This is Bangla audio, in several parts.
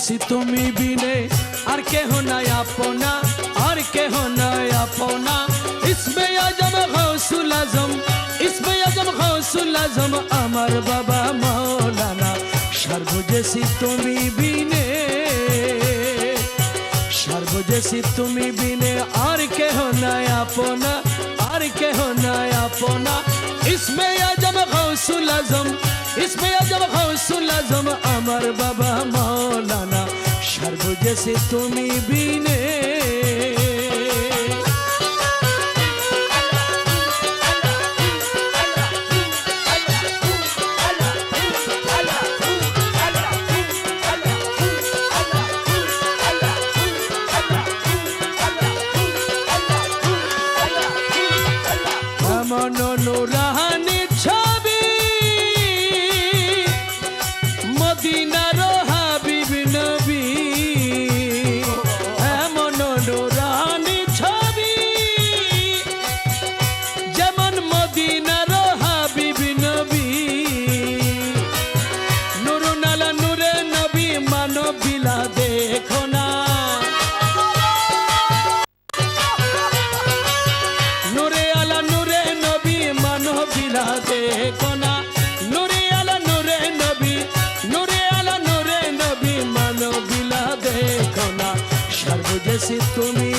সর্বজসি তুমি বিনে, আর কেহ নাই আপনা, আর কেহ নাই আপনা। ইসমে আজম গৌসুল আজম, ইসমে আজম গৌসুল আজম, আমার বাবা মৌলানা সর্বজসি তুমি বিনে, সর্বজসি তুমি বিনে, আর কেহ নাই আপনা। আর কেহ নাই আপনা ইসমে আজম গৌসুল আজম ইসমে আজম গৌসুল আজম আমার বাবা মৌলানা সর্বজেসে তুমি বিনে সর্বজেসে তুমি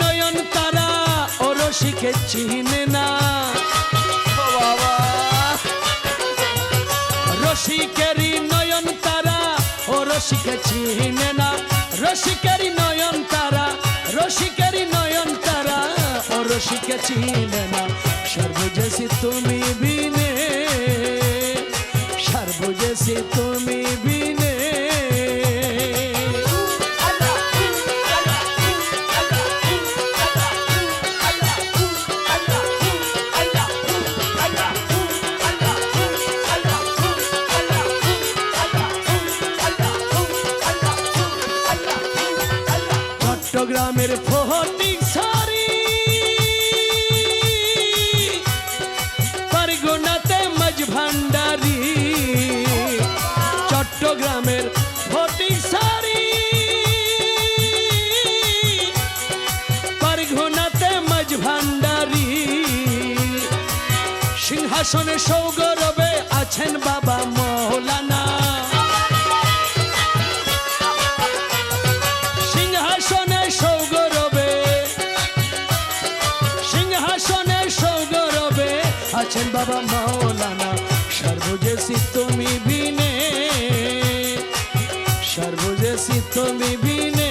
নয়ন তারা ও রসিকে চিনে না। বাবা। রসিকেরি নয়ন তারা ও রসিকে চিনে না। রসিকেরি নয়ন তারা রসিকেরি নয়ন তারা ও রসিকে চিনে না। সর্বজেসি তুমি বিনে, সর্বজেসি তুমি চট্টগ্রামের ফটিক সারি। পারগুনাতে মাঝ ভান্ডারি। চট্টগ্রামের ফটিক সারি। পারগুনাতে মাঝ ভান্ডারি। সিংহাসনে সৌগরবে আছেন বাবা মৌলানা। আছেন বাবা মাওলানা সর্বজেসি তুমি বিনে সর্বজেসি তুমি বিনে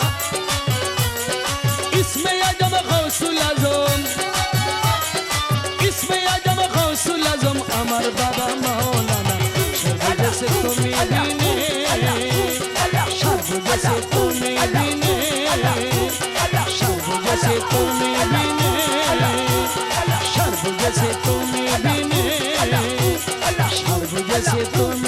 谢不。